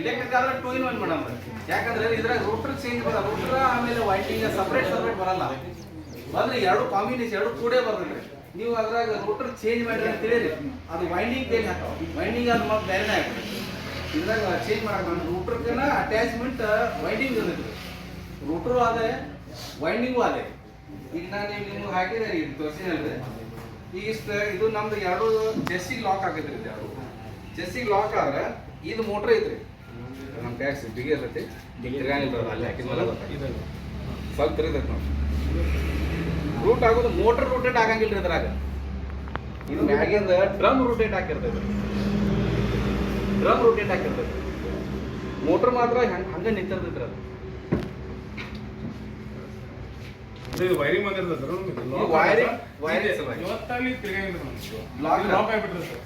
Electric ಆದ್ರೆ two in one madam ಯಾಕಂದ್ರೆ ಇದ್ರಾಗ ರೂಟರ್ ಚೇಂಜ್ ಬರಲ್ಲ ರೂಟರ್ ಆಮೇಲೆ ವೈಂಡಿಂಗ್ ಸಪ್ರೇಟ್ ಸಪ್ರೇಟ್ ಬರಲ್ಲ. ಬಂದ್ರೆ ಎರಡು ಕಾಂಬಿನೇಷನ್ ಎರಡು ಕೂಡೇ ಬರ್ತದೆ. ನೀವು ಅದ್ರಾಗ ರೂಟರ್ ಚೇಂಜ್ ಮಾಡಿರಿ ಅಂತ ಹೇಳಿರಿ ಅದು ವೈಂಡಿಂಗ್ ಬೇರೆ ಹಾಕಾವ ವೈಂಡಿಂಗ್ ಅದು ಮತ್ತೆ ಬೇರೆನೇ ಆಗ್ತದೆ. ಇದ್ರಾಗ ಚೇಂಜ್ ಮಾಡಕ್ಕೆ ರೂಟರ್ಗನ ಅಟ್ಯಾಚ್ಮೆಂಟ್ ವೈಂಡಿಂಗ್ ಇರ್ತೈತಿ. ರೂಟರು ಅದೇ ವೈಂಡಿಂಗು ಅದೇ ಈಗ ನಾನು ನಿಮ್ಗೆ ಹಾಕಿದೆ ಈಗ ತೋರಿಸಿನಲ್ರಿ ಈಗ ಇಷ್ಟ, ಇದು ನಮ್ದು ಎರಡು ಚೆಸ್ಸಿಗೆ ಲಾಕ್ ಇದು. ಎರಡು ಚೆಸ್ಸಿಗೆ ಲಾಕ್ ಆದ್ರೆ, ಇದು ಮೋಟ್ರ್ ಐತ್ರಿ. ನಮ್ಮ ಟ್ಯಾಕ್ಸ್ ಬಿಗಿ ಇರ್ತೈತಿ. ತಿರ್ಗಾನಿಲ್ಲ ಅದು ಅಲ್ಲಿ ಹಾಕಿದ್ಮೇಲೆ ಸ್ವಲ್ಪ ತಿರುಗೈತೆ ನೋಡಿ. ರೂಟ್ ಆಗೋದು ಮೋಟರ್ ರೊಟೇಟ್ ಆಗಂಗಿಲ್ಲ ರೀ ಇದ್ರಾಗ ಇದು ಮ್ಯಾಗಿಂದ ಡ್ರಮ್ ರೋಟೇಟ್ ಹಾಕಿರ್ತೈತಿ. ಡ್ರಮ್ ರೋಟೇಟ್ ಹಾಕಿರ್ತೈತಿ. ಮೋಟರ್ ಮಾತ್ರ ಹಂಗ ಹಂಗೆ ನಿಂತಿರ್ತೈತ್ರಿ ಅದು. ಇದು ವೈರಿಂಗ್ ತಿರ್ಗಂಗಿಲ್ಲ Lock ಲಾಕ್ ಆಗ್ಬಿಟ್ಟಿರ್ತದೆ ಸರ್.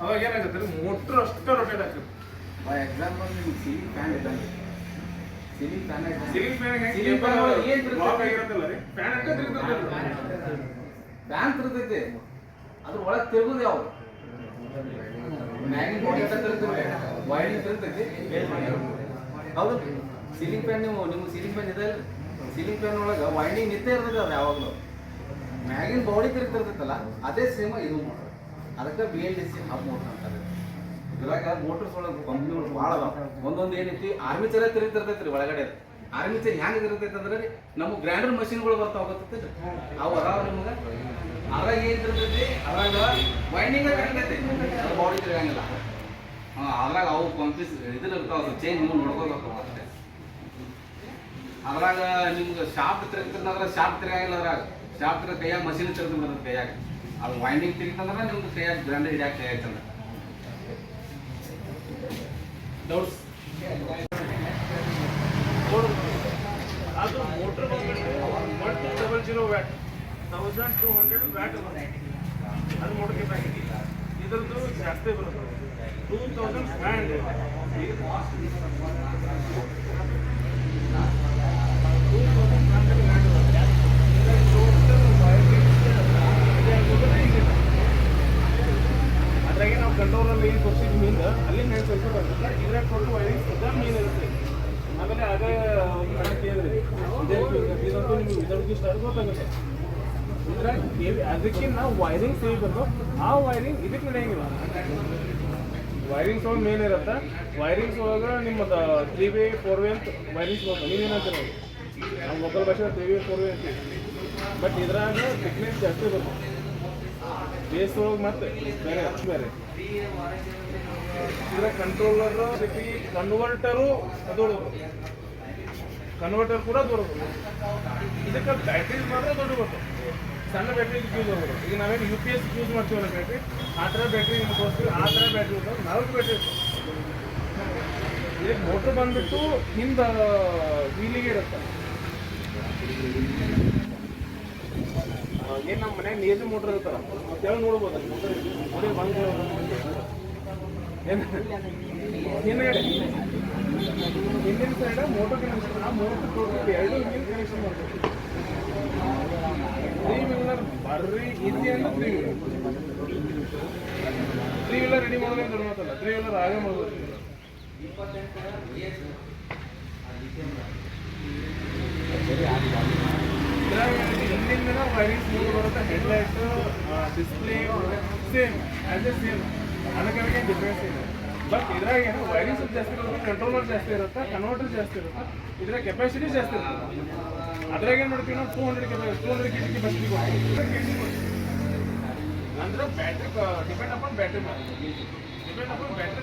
ಅವಾಗ ಏನಾಗುತ್ತೆ ಮೋಟ್ರ್ ಅಷ್ಟು ರೊಟೇಟ್ ಆಗ್ತದೆ ಬೈ ಎಕ್ಸಾಂಪಲ್ ನೀವು ಸೀಲಿಂಗ್ ಫ್ಯಾನ್ ಇದ್ದಂಗೆ ceiling fan ceiling fan ಸಿಲಿ fan ಏನ್ ತಿರುಗ್ತದೆ? ಲಾಕ್ ಆಗಿರುತ್ತಲ್ಲ ರೀ? ಫ್ಯಾನ್ ಅಂತ ತಿರುಗುತ್ತೆ ಫ್ಯಾನ್ ತಿರುಗೈತೆ ಅದ್ರ ಒಳಗೆ ತಿರುಗುದು ಯಾವ ಮ್ಯಾಗಿನ ಬಾಡಿ ಅಂತ ತಿರುಗ್ತದೆ. ವೈರಿಂಗ್ ತಿರುಗ್ತೈತಿ ಹೌದು. ಸೀಲಿಂಗ್ ಫ್ಯಾನ್ ನೀವು ನಿಮ್ಮ ಸೀಲಿಂಗ್ ಫ್ಯಾನ್ ಇದೆ ಸೀಲಿಂಗ್ ಫ್ಯಾನ್ ಒಳಗೆ ವೈಂಡಿಂಗ್ ನಿಂತೇ ಇರ್ತದೆ ಅದು ಯಾವಾಗಲೂ. ಮ್ಯಾಗಿನ ಬಾಡಿ ತಿರುಗ್ತಿರ್ತೈತಲ್ಲ ಅದೇ ಸೇಮ್ ಇದು ಮಾಡೋದು ಅದಕ್ಕೆ B L D C hub motor ಅಂತಾರೆ. ಇದ್ರಾಗ ಮೋಟರ್ಸ್ ಒಳಗೆ ಕಂಪ್ನಿಗಳು ಭಾಳ ಒಂದೊಂದು ಏನೈತಿ ಆರ್ಮಿಚರೇ ತಿರುತ್ತಿರ್ತೈತ್ರಿ ರೀ ಒಳಗಡೆ ಆರ್ಮಿಚರ್ ಹೆಂಗೆ ಇರ್ತೈತೆ ಅಂದ್ರೆ ರೀ, ನಮ್ಮ ಗ್ರ್ಯಾಂಡರ್ ಮಷಿನ್ಗಳು ಬರ್ತಾವ ಗೊತ್ತೈತೆ ಅವು ಅದಾವ ನಿಮ್ಗೆ. ಅದ್ರಾಗ ಏನು ತಿರುಗ್ತೈತಿ ಅದ್ರಾಗ ವೈಂಡಿಂಗ್ ತಿರುಗ್ತೈತಿ ಬಾಡಿ ತಿರುಗಂಗಿಲ್ಲ ಹಾಂ, ಅದ್ರಾಗ ಅವು ಪಂಪಿಸ್ ಇದ್ರ ಇರ್ತಾವ ಚೇಂಜ್ ನೀವು ನೋಡ್ಕೋಬೇಕು ಅಷ್ಟೇ. ಅದ್ರಾಗ ನಿಮ್ಗೆ ಶಾಪ್ ತಿರುಗ್ತಿದ್ರೆ ಶಾಪ್ ತಿರುಗಂಗಿಲ್ಲ ಅದ್ರಾಗ. ಶಾಫ್ಟ್ ಕೈಯಾಗ ಮಷಿನ್ ತಿರುಗಿ ಕೈಯಾಗ. ಅದು ವೈಂಡಿಂಗ್ ತಿರುಗ್ತಂದ್ರೆ ನಿಮ್ಗೆ ಕೈಯಾಗ ಗ್ರ್ಯಾಂಡರ್ ಹಿಡಿಯಾಕ ಕೈ ಆಯ್ತಂದ್ರೆ ಅದು ಮೋಟ್ರ್ ಬಂದ್ಬಿಟ್ಟು one two double zero watt thousand two hundred watt ಅದು ಮೋಟ್ರ್ ಕೆಪಾಸಿಟಿ ಇದ್ರದ್ದು ಜಾಸ್ತಿ ಬರುತ್ತೆ two thousand five hundred two thousand five hundred watt ಅದ್ರಾಗೆ ನಾವು ಕಂಟ್ರೋಲಲ್ಲಿ ಏನು ತೋರಿಸಿದ್ವಿ ಮೀನು ಅಲ್ಲಿ ಸ್ವಲ್ಪ ಬರ್ತದೆ ಇದ್ರಾಗ ಕೊಟ್ಟು ವೈರಿಂಗ್ ಸುದ್ದ ಮೀನು ಇರುತ್ತೆ. ಆಮೇಲೆ ಅದೇ ಕಡೆ ಕೇಳಿದ್ರಿ ಇದಂತೂ ನಿಮ್ಗೆ ಇಷ್ಟ ಗೊತ್ತಾಗುತ್ತೆ. ಇದ್ರಾಗ ಅದಕ್ಕೆ ನಾವು ವೈರಿಂಗ್ ಬರ್ತೋ ಆ ವೈರಿಂಗ್ ಇದಕ್ಕೆ ನಡೆಯಂಗಿಲ್ಲ. ವೈರಿಂಗ್ಸ್ ಒಳಗೆ ಮೇನ್ ಇರುತ್ತೆ. ವೈರಿಂಗ್ಸ್ ಒಳಗೆ ನಿಮ್ಮದು ತ್ರೀ ವೇ ಫೋರ್ ವೇ ಅಂತ ವೈರಿಂಗ್ಸ್ ಬರ್ತದೆ ನೀವೇನಂತೀರ ನಮ್ಮ ಲೋಕಲ್ ಭಾಷೆ ತ್ರೀ ವೇ ಫೋರ್ ವೇ ಅಂತೀವಿ. ಬಟ್ ಇದ್ರಾಗ ಥಿಕ್ನೆಸ್ ಜಾಸ್ತಿ ಬರ್ತದೆ ಬೇಸ್ ಒಳಗೆ ಮತ್ತೆ, ಬೇರೆ ಬೇರೆ. ಇದ್ರ ಕಂಟ್ರೋಲರ್ ಕನ್ವರ್ಟರು ದೊಡ್ಡದು. ಕನ್ವರ್ಟರ್ ಕೂಡ ದೊಡ್ಡದು. ಇದಕ್ಕೆ ಬ್ಯಾಟ್ರಿ ಮಾತ್ರ ದೊಡ್ಡ ಬರ್ತದೆ ಸಣ್ಣ ಬ್ಯಾಟ್ರಿ ಯೂಸ್ ಆಗೋದು ಈಗ ನಾವೇನು ಯು ಪಿ ಎಸ್ ಯೂಸ್ ಮಾಡ್ತೀವಲ್ಲ ಬ್ಯಾಟ್ರಿ ಆ ಥರ ಬ್ಯಾಟ್ರಿ ನಿಮ್ಗೆ ತೋರಿಸ್ತೀವಿ ಆ ಥರ ಬ್ಯಾಟ್ರಿ ಇರ್ತಾವೆ ನಾಲ್ಕು ಬ್ಯಾಟ್ರಿ ಇರ್ತದೆ. ಇದಕ್ಕೆ ಮೋಟ್ರ್ ಬಂದ್ಬಿಟ್ಟು ಹಿಂದೆ ವೀಲಿಗೆ ಇರುತ್ತೆ. ಏನು ನಮ್ಮ ಮನೆಯಾಗ ನೀರಿನ ಮೋಟ್ರ್ ಇರ್ತಾರ. ಮತ್ತೆ ನೋಡ್ಬೋದು ನೋಡಿ ಏನು? ಹಿಂದಿನ ಸೈಡ್ ಮೋಟರ್ ಕನೆಕ್ಷನ್ ಮೋಟರ್ ಎರಡು ಹಿಂದಿನ ಕನೆಕ್ಷನ್ ಮಾಡ್ತೀವಿ ತ್ರೀ ವೀಲರ್ ಬರ್ರಿ ಈಸಿ ಅಂದ್ರೆ three wheeler three wheeler ready ಮಾಡೋದೇ ಅಂತ ಮಾತಲ್ಲ ತ್ರೀ ವೀಲರ್ ಆಗೇ ಮಾಡ್ಬೋದು. ಇದ್ರಾಗ ಹಿಂದಿನ ವೈರಿಂಗ್ ಸ್ಮೂತ್ ಬರುತ್ತೆ headlight display same as a same ಅದಕ್ಕೆ ಡಿಫ್ರೆನ್ಸ್ ಇದೆ ಬಟ್ ಇದ್ರಾಗ ಏನು ವೈರಿಂಗ್ ಸ್ವಲ್ಪ ಜಾಸ್ತಿ ಇರುತ್ತೆ ಕಂಟ್ರೋಲರ್ ಜಾಸ್ತಿ ಇರುತ್ತೆ ಕನ್ವರ್ಟರ್ ಜಾಸ್ತಿ ಇರುತ್ತೆ ಇದ್ರ ಕೆಪಾಸಿಟಿ ಜಾಸ್ತಿ ಇರುತ್ತೆ ಅದ್ರಾಗ ಏನು ಮಾಡ್ತೀವಿ ನಾವು two hundred capacity two hundred K G capacity ಕೊಡ್ತೀವಿ ಅಂದ್ರೆ battery depend upon battery depend upon battery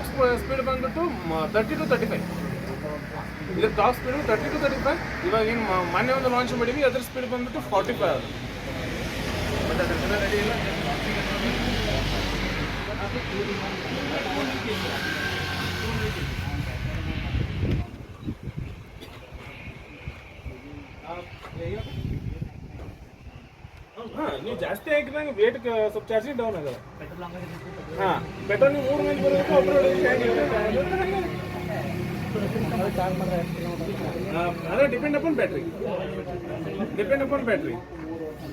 top speed ಬಂದ್ಬಿಟ್ಟು ತರ್ಟಿ ಟು ತರ್ಟಿ ಫೈವ್ ಇದ್ರ top speed thirty two thirty five ಇವಾಗ ಏನು ಮೊನ್ನೆ ಒಂದು ಲಾಂಚ್ ಮಾಡಿದ್ವಿ ಅದ್ರ ಸ್ಪೀಡ್ ಬಂದ್ಬಿಟ್ಟು ಫಾರ್ಟಿ ಫೈವ್ ಅದು ಬಟ್ ಅದ್ರ ಜೊತೆ ರೆಡಿ ಇಲ್ಲ ಹಾಂ ನೀವು ಜಾಸ್ತಿ ಹಾಕಿದಂಗೆ ವೇಟ್ ಸ್ವಲ್ಪ ಚಾರ್ಜಿಂಗ್ ಡೌನ್ ಆಗಲ್ಲ. ಹಾಂ ಪೆಟ್ರೋಲ್ ನೀವು ಮೂರು ಮಂದಿ ಬರಬೇಕು ಒಬ್ಬರು ಅದೇ depend upon battery depend upon battery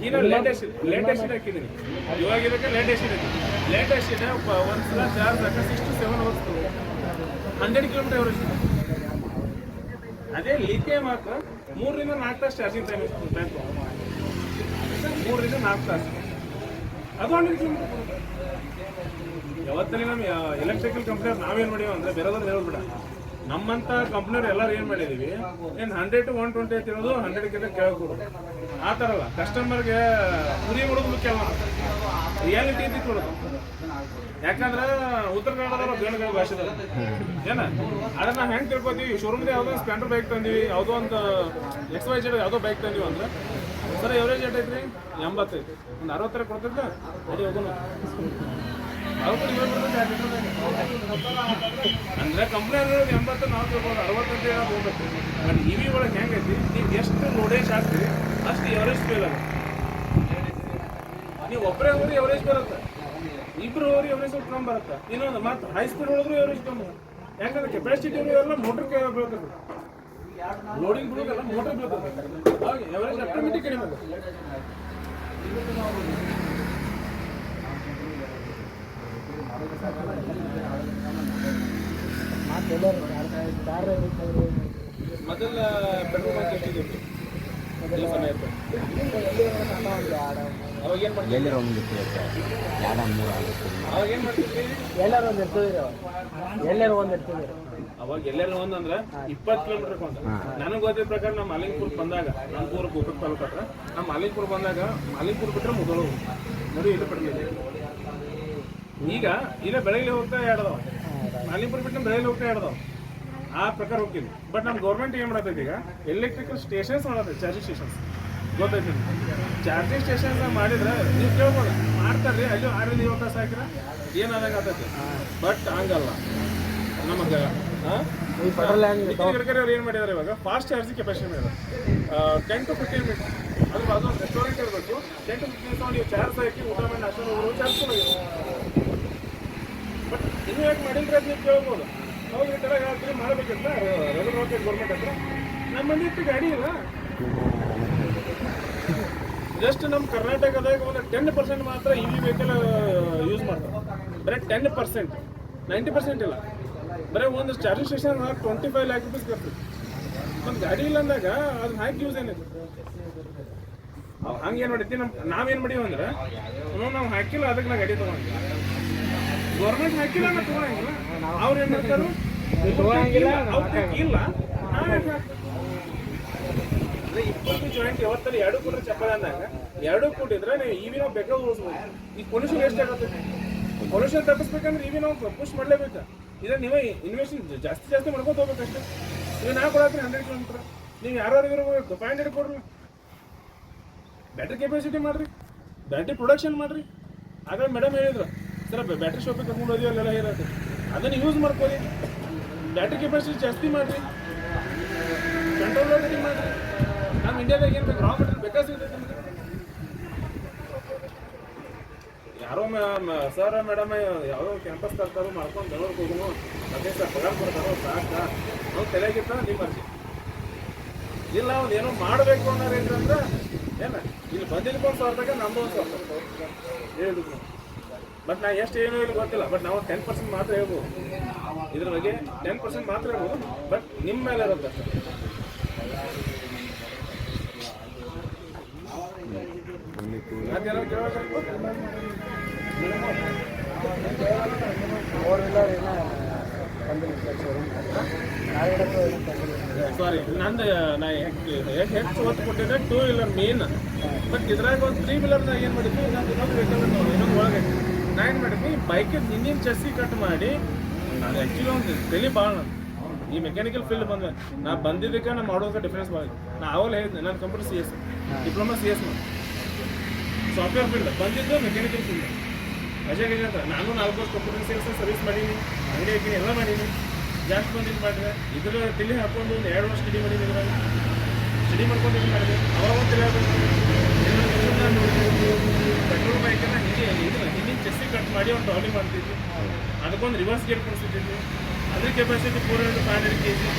ಈಗ ಲೇಟೆಸ್ಟ್ ಲೇಟೆಸ್ಟ್ ಹಾಕಿದ್ದೀನಿ ಇವಾಗ ಇದಕ್ಕೆ ಲೇಟೆಸ್ಟ್ ಇದೆ ಲೇಟೆಸ್ಟ್ ಇದೆ ಒಂದು ಸಲ ಚಾರ್ಜ್ ಹಾಕ six to seven hours hundred kilometre average ಅದೇ ಲಿಥಿಯಂ ಹಾಕ ಮೂರರಿಂದ ನಾಲ್ಕು ತಾಸು ಚಾರ್ಜಿಂಗ್ ಟೈಮ್ ಟೈಮ್ ಮೂರರಿಂದ ನಾಲ್ಕು ತಾಸು ಅದು ಹಂಡ್ರೆಡ್ ಯಾವತ್ತಲ್ಲಿ ನಮ್ಮ ಎಲೆಕ್ಟ್ರಿಕಲ್ ಕಂಪ್ನಿಯವ್ರು ನಾವೇನು ಮಾಡೀವಿ ಅಂದ್ರೆ ಬೇರೆದವ್ರು ಹೇಳ್ಬಿಡ. ನಮ್ಮಂತ ಕಂಪ್ನಿಯವ್ರು ಎಲ್ಲರೂ ಏನು ಮಾಡಿದೀವಿ, ಏನು ಹಂಡ್ರೆಡ್ ಟು ಒನ್ ಟ್ವೆಂಟಿ ಅಂತ ಹೇಳೋದು ಹಂಡ್ರೆಡ್ಗಿಂತ ಕೇಳ್ಕೊಡು ಆ ಥರ ಅಲ್ಲ ಕಸ್ಟಮರ್ಗೆ ಕೊಡೋದು ಮುಖ್ಯ ಅಲ್ಲ. ರಿಯಾಲಿಟಿ ಇದ್ದು ಕೊಡೋದು ಯಾಕಂದ್ರೆ ಉತ್ತರ ಕನ್ನಡದವ್ರು ಬೇಣಗಳ ಭಾಷೆದಲ್ಲ. ಏನ? ಅದನ್ನ ಹೆಂಗ್ ತಿಳ್ಕೊತೀವಿ ಶೋರೂಮ್ಗೆ ಯಾವುದೋ ಸ್ಪ್ಲೆಂಡರ್ ಬೈಕ್ ತಂದೀವಿ, ಯಾವುದೋ ಒಂದು ಎಕ್ಸ್ ವೈ ಜೆಡ್ ಯಾವುದೋ ಬೈಕ್ ತಂದೀವಿ ಅಂದ್ರೆ ಸರ್ ಎವರೇಜ್ ಏಟ್ ಐತ್ರಿ? ಎಂಬತ್ತೈತಿ ಒಂದು ಅರವತ್ತರ ಕೊಡ್ತೈತೆ ಅದೇ ಹೋಗೋಣ. ಅಂದ್ರೆ ಕಂಪ್ನಿ ಎಂಬತ್ತು, ನಾಲ್ಕು ಅರವತ್ತು ಹೋಗ್ಬೇಕು. ಬಟ್ ಇ ವಿ ಒಳಗೆ ಹೆಂಗೈತಿ? ನೀವು ಎಷ್ಟು ನೋಡೇಜ್ ಹಾಕ್ತೀರಿ ಅಷ್ಟು ಎವರೇಜ್ ಫೇಲ್ ಆಗುತ್ತೆ. ನೀವು ಒಬ್ಬರೇ ಹೋಗ್ರಿ ಎವರೇಜ್ ಬರುತ್ತೆ ಇಬ್ರು ಹೋಗ್ರಿ ಎವರೇಜ್ ಸ್ವಲ್ಪ ಕಮ್ಮಿ ಬರುತ್ತೆ. ಇನ್ನೊಂದು ಮತ್ತೆ ಹೈ ಸ್ಪೀಡ್ ಹೋದ್ರು ಎವರೇಜ್ ಕಮ್ಮಿ. ಯಾಕಂದ್ರೆ ಕೆಪಾಸಿಟಿ ಎಲ್ಲ ಮೋಟರ್ ಬೀಳ್ತದೆ ಲೋಡಿಂಗ್ ಬಿಡೋದಲ್ಲ ಮೋಟರ್ ಬೀಳ್ತದೆ ಅವಾಗ ಎವರೇಜ್ ಆಟೋಮೆಟಿಕ್ ಕಡಿಮೆ ಆಗುತ್ತೆ ಮೊದಲ ಪೆಟ್ರೋಲ್ ಬಂಕ್ ಎಷ್ಟಿದೆ? ಮೊದಲ ಸಮಯ ಇತ್ತು. ಅವಾಗ ಏನು ಮಾಡ್ತೀವಿ ಎಲ್ಲರ ಒಂದು ಎರಡು ಮೂರು ಆಗುತ್ತೆ. ಅವಾಗ ಏನು ಮಾಡ್ತಿದ್ವಿ ಎಲ್ಲರೂ ಒಂದು ಇರ್ತೀವಿ ಎಲ್ಲರೂ ಒಂದು ಇರ್ತದೆ ಅವಾಗ ಎಲ್ಲೆಲ್ಲ ಒಂದಂದ್ರೆ ಇಪ್ಪತ್ತು ಕಿಲೋಮೀಟರ್ ಕೊಂಡ ನನಗೆ ಗೊತ್ತಿದ್ದ ಪ್ರಕಾರ ನಮ್ಮ ಮಾಲಿಂಗ್ಪುರ್ ಬಂದಾಗ ನಮ್ಮ ಊರು ಗೋಕಕ್ ತಾಲೂಕು ಹತ್ರ ನಮ್ಮ ಮಾಲಿಂಗ್ಪುರ್ ಬಂದಾಗ ಮಾಲಿಂಗ್ಪುರ್ ಬಿಟ್ರೆ ಮುದಳು ನೋಡಿ ಇದು ಪಡ್ಲಿಲ್ಲ ಈಗ ಇಲ್ಲ ಬೆಳಗ್ಗೆ ಹೋಗ್ತಾ ಎರಡದವ ಮಾಲಿಂಗ್ಪುರ್ ಬಿಟ್ಟು ಬೆಳಗ್ಗೆ ಹೋಗ್ತಾ ಎರಡದವ ಆ ಪ್ರಕಾರ ಹೋಗ್ತೀವಿ. ಬಟ್ ನಮ್ಮ ಗೌರ್ಮೆಂಟ್ ಏನು ಮಾಡತೈತಿ ಈಗ? ಎಲೆಕ್ಟ್ರಿಕಲ್ ಸ್ಟೇಷನ್ಸ್ ಮಾಡತ್ತೆ ಚಾರ್ಜಿಂಗ್ ಸ್ಟೇಷನ್ಸ್ ಗೊತ್ತೈತಿ ಚಾರ್ಜಿಂಗ್ ಸ್ಟೇಷನ್ಸ್ ಮಾಡಿದ್ರೆ ನೀವು ಕೇಳ್ಬೋದು ಮಾಡ್ತಾರ್ರಿ ಅಲ್ಲಿ ಆರಲ್ಲಿ ಇವತ್ತು ತಾಸು ಹಾಕಿರ ಏನಾದಾಗ ಆಗ್ತೈತಿ ಬಟ್ ಹಂಗಲ್ಲ. ನಮಗೆ ಹೆಂಗ್ ಗಡ್ಕರಿ ಅವ್ರು ಏನು ಮಾಡಿದ್ದಾರೆ ಇವಾಗ? ಫಾಸ್ಟ್ ಚಾರ್ಜಿಂಗ್ ಕೆಪಾಸಿಟಿ ಮಾಡಿದ್ದಾರೆ ಟೆನ್ ಟು ಫಿಫ್ಟೀನ್ ಮಿನಿಟ್ಸ್ ಅದು ಅದೊಂದು ರೆಸ್ಟೋರೆಂಟ್ ಇರಬೇಕು. ಟೆನ್ ಟು ಫಿಫ್ಟೀನ್ ಮಿನಿಟ್ಸ್ ನೀವು ಚಾರ್ಜ್ ಹಾಕಿ ಊಟ ಮಾಡಿ ನಾಷ್ಟ ಹೋಗೋರು ಚಾರ್ಜ್ ಬಟ್ ಇನ್ನೂ ಯಾಕೆ ಮಾಡಿದ್ರೆ ಅದು ನೀವು ಕೇಳ್ಬೋದು. ಅವಾಗ ಈ ಥರ ಯಾವ್ದು ಮಾಡಬೇಕಂತ ರೆವೆನ್ಯೂ ಹೋಗ್ಬೇಕು ಗೌರ್ಮೆಂಟ್ ಹತ್ರ. ನಮ್ಮ ಮನೆ ಇಟ್ಟು ಗಾಡಿ ಇಲ್ಲ. ಜಸ್ಟ್ ನಮ್ಮ ಕರ್ನಾಟಕದಾಗ ಒಂದು ಟೆನ್ ಪರ್ಸೆಂಟ್ ಮಾತ್ರ ಇ ವಿ ವೆಹಿಕಲ್ ಯೂಸ್ ಮಾಡ್ತಾರೆ. ಬರೀ ಟೆನ್ ಪರ್ಸೆಂಟ್ ನೈಂಟಿ ಪರ್ಸೆಂಟ್ ಇಲ್ಲ. ಬರೀ ಒಂದು charging station twenty five lakh rupees ಬರ್ತದೆ ನಮ್ಮ ಗಾಡಿ ಇಲ್ಲ ಅಂದಾಗ ಅದನ್ನ ಹಾಕಿ ಯೂಸ್ ಏನಿದೆ? ಅವ್ ಹಂಗೆ ಏನು ಮಾಡಿದ್ವಿ? ನಮ್ಮ ನಾವೇನು ಮಾಡೀವಿ ಅಂದ್ರೆ ನಾವು ಹಾಕಿಲ್ಲ ಅದಕ್ಕೆ ನಾ ಗಾಡಿ ತೊಗೊಂಡಿಲ್ಲ ಗೌರ್ಮೆಂಟ್ ಹಾಕಿಲ್ಲ ನಾ ತೊಗೊಳಂಗಿಲ್ಲ ಅವ್ರು ಏನು ಮಾಡ್ತಾರೆ? ಇಲ್ಲ ಇಪ್ಪತ್ತು ಜಾಯಿಂಟ್ ಯಾವತ್ತಲ್ಲಿ ಎರಡು ಕೂಡ ಚಪ್ಪಲ್ ಅಂದಾಗ ಎರಡು ಕೂಟಿದ್ರೆ ನೀವು ಇವಿ ನಾವು ಬೇಕಾದ್ರೆ ಉಳಿಸ್ಬೋದು ಈ ಪೊಲ್ಯೂಷನ್ ಎಷ್ಟು ಆಗುತ್ತೆ. ಪೊಲ್ಯೂಷನ್ ತಪ್ಪಿಸ್ಬೇಕಂದ್ರೆ ಇವಿ ನಾವು ಪುಷ್ ಮಾಡಲೇಬೇಕು. ಇದ್ರೆ ನೀವೇ ಇನ್ವೆಸ್ಟ್ ಜಾಸ್ತಿ ಜಾಸ್ತಿ ಮಾಡ್ಕೊತ ಹೋಗ್ಬೇಕಷ್ಟೇ. ನೀವು ನಾ ಕೊಡತ್ರಿ ಹಂಡ್ರೆಡ್ ಕಿಲೋಮೀಟರ್ ನೀವು ಯಾರು ಹೋಗ್ಬೇಕು. ಫೈವ್ ಹಂಡ್ರೆಡ್ ಕೊಡ್ರಿ. ಬ್ಯಾಟ್ರಿ ಕೆಪಾಸಿಟಿ ಮಾಡ್ರಿ. ಬ್ಯಾಟ್ರಿ ಪ್ರೊಡಕ್ಷನ್ ಮಾಡ್ರಿ. ಆಗ ಮೇಡಮ್ ಹೇಳಿದ್ರು, ಸರ್ ಬ್ಯಾಟ್ರಿ ಶಾಪಿಗೆ ಕರ್ಕೊಂಡು ಹೋದ್ವಿ ಅಲ್ಲೆಲ್ಲ ಇರತ್ತೆ ಅದನ್ನು ಯೂಸ್ ಮಾಡ್ಕೊಳ್ಳಿ. ಬ್ಯಾಟ್ರಿ ಕೆಪಾಸಿಟಿ ಜಾಸ್ತಿ ಮಾಡ್ರಿ. ಕಂಟ್ರೋಲ್ ಮಾಡಿರಿ. ನಮ್ಮ ಇಂಡಿಯಾದಾಗ ಏನು ಬೇಕು? ರಾ ಮೆಟೀರಿಯಲ್ ಬೇಕಾ ನಮ್ಗೆ ಯಾರೋ ಸರ್, ಮೇಡಮ್, ಯಾವುದೋ ಕ್ಯಾಂಪಸ್ ತರ್ತಾರೋ ಮಾಡ್ಕೊಂಡು ಬೆಳಗ್ಗೆ ಹೋಗೋನು ಅದೇ ಸರ್ ಪಗಾರ ಕೊಡ್ತಾರೋ ಸಾಕ? ಅವ್ನು ತಲೆಗಿತ್ತ ನಿಮ್ಮ ಅರ್ಜಿ ಇಲ್ಲ, ಅವ್ನು ಏನೋ ಮಾಡಬೇಕು ಅನ್ನೋರು ಏನಂದ್ರೆ ಏನ? ಇಲ್ಲಿ ಬಂದಿದ್ಕೊಂಡು ಸಾವಿರದಾಗ ನಮ್ದು ಒಂದು ಸಾವಿರ. ಹೇಳಿದ್ರು ಬಟ್ ನಾ ಎಷ್ಟು ಏನೂ ಇಲ್ಲ ಗೊತ್ತಿಲ್ಲ. ಬಟ್ ನಾವು ಟೆನ್ ಪರ್ಸೆಂಟ್ ಮಾತ್ರ ಹೇಳ್ಬೋದು. ಇದ್ರ ಬಗ್ಗೆ ಟೆನ್ ಪರ್ಸೆಂಟ್ ಮಾತ್ರ ಹೇಳ್ಬೋದು. ಬಟ್ ನಿಮ್ಮ ಮೇಲೆ ಇರುತ್ತೆ ಅಷ್ಟೇ ಮತ್ತೇನೋ ಕೇಳಬೇಕು ಫೋರ್ ಸರ್ ನಂದು, ನಾ ಹೆಚ್ಚು ಒತ್ತು ಕೊಟ್ಟಿದ್ದೆ ಟೂ ವೀಲರ್ ಮೇನ್ ಬಟ್ ಇದ್ರಾಗ ಒಂದು ತ್ರೀ ವೀಲರ್ನಾಗ ಏನು ಮಾಡಿದ್ವಿ ನಾನು ಇನ್ನೊಂದು ವೆಹಿಕಲ್ ಇನ್ನೊಂದು ಒಳಗೆ. ನಾ ಏನು ಮಾಡಿದ್ವಿ ಬೈಕಿನ ಹಿಂದಿನ ಚಸ್ಸಿ ಕಟ್ ಮಾಡಿ ನಾನು ಆ್ಯಕ್ಚುಲಿ ಒಂದು ತಲೆ ಭಾಳ ಈ ಮೆಕ್ಯಾನಿಕಲ್ ಫೀಲ್ಡ್ ಬಂದೆ ನಾ ಬಂದಿದ್ದಕ್ಕೆ ನಾನು ಮಾಡೋದಕ್ಕೆ ಡಿಫ್ರೆನ್ಸ್ ಬಂದಿದೆ ನಾ ಆವಾಗಲೇ ಹೇಳಿದ್ದೆ, ನಾನು computer C S diploma C S software field ಬಂದಿದ್ದು ಮೆಕ್ಯಾನಿಕಲ್ ಫೀಲ್ಡ್ ಅಜಯ್ ಗಜ ಅಂತ ನಾನು ನಾಲ್ಕು ವರ್ಷ ಕಂಪ್ಯೂಟರ್ ಸೇಲ್ಸ್ ಸರ್ವಿಸ್ ಮಾಡೀನಿ, ಅಂಗಡಿ ಹಾಕಿನಿ, ಎಲ್ಲ ಮಾಡೀನಿ. ಜಾಸ್ತಿ ಬಂದಿದ್ದು ಮಾಡಿದೆ. ಇದ್ರ ತಿಳಿ ಹಾಕೊಂಡು ಒಂದು ಎರಡು ವರ್ಷ ಸ್ಟಡಿ ಮಾಡೀನಿ ಇದ್ರಾಗ ಸ್ಟಡಿ ಮಾಡ್ಕೊಂಡು ಏನು ಮಾಡಿದೆ? ಅವಾಗ ಪೆಟ್ರೋಲ್ ಬೈಕನ್ನ ಹಿಂಗೆ, ಇದು ಹಿಂದಿನ ಚೆಸ್ಸಿ ಕಟ್ ಮಾಡಿ ಒಂದು ಟ್ರಾಲಿ ಮಾಡ್ತಿದ್ವಿ ಅದಕ್ಕೊಂದು ರಿವರ್ಸ್ ಗೇರ್ ಕೊಡಿಸಿದ್ವಿ ಅದ್ರ capacity four hundred five hundred K G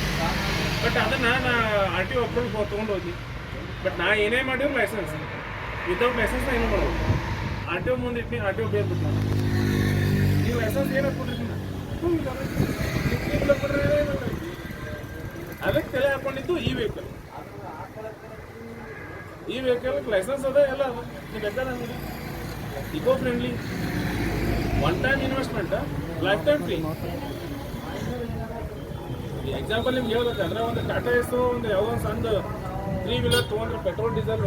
but ಅದನ್ನು ನಾನು ಆರ್ ಟಿ ಒ ಅಪ್ರೂವ್ ತೊಗೊಂಡು ಹೋಗಿ. ಬಟ್ ನಾ ಏನೇ ಮಾಡಿದ್ರು ಲೈಸೆನ್ಸ್ ವಿತೌಟ್ ಲೈಸೆನ್ಸ್ ಏನು ಮಾಡೋದು ಆರ್ ಟಿ ಒ ಮುಂದೆ ಇಟ್ಟು ಆರ್ ಟಿ ಒ ಬೇರೆ ಬಿಟ್ಟು ನೀವು ಲೈಸೆನ್ಸ್ ಏನು ಕೊಡ್ರಿ ಅದಕ್ಕೆ ತಲೆ ಹಾಕೊಂಡಿದ್ದು ಈ ವೆಹಿಕಲ್ ಈ ವೆಹಿಕಲ್ ಲೈಸೆನ್ಸ್ ಅದ, ಎಲ್ಲ ನೀವು ಬೇಕಾದ್ರೆ eco friendly one time investment lifetime free example ನಿಮ್ಗೆ ಹೇಳ್ಬೇಕಂದ್ರೆ ಒಂದು ಟಾಟಾ ಎಸ್ ಒಂದು ಯಾವುದೋ ಒಂದು ಸಣ್ಣ ತ್ರೀ ವೀಲರ್ ತೊಗೊಂಡ್ರೆ ಪೆಟ್ರೋಲ್ ಡೀಸೆಲ್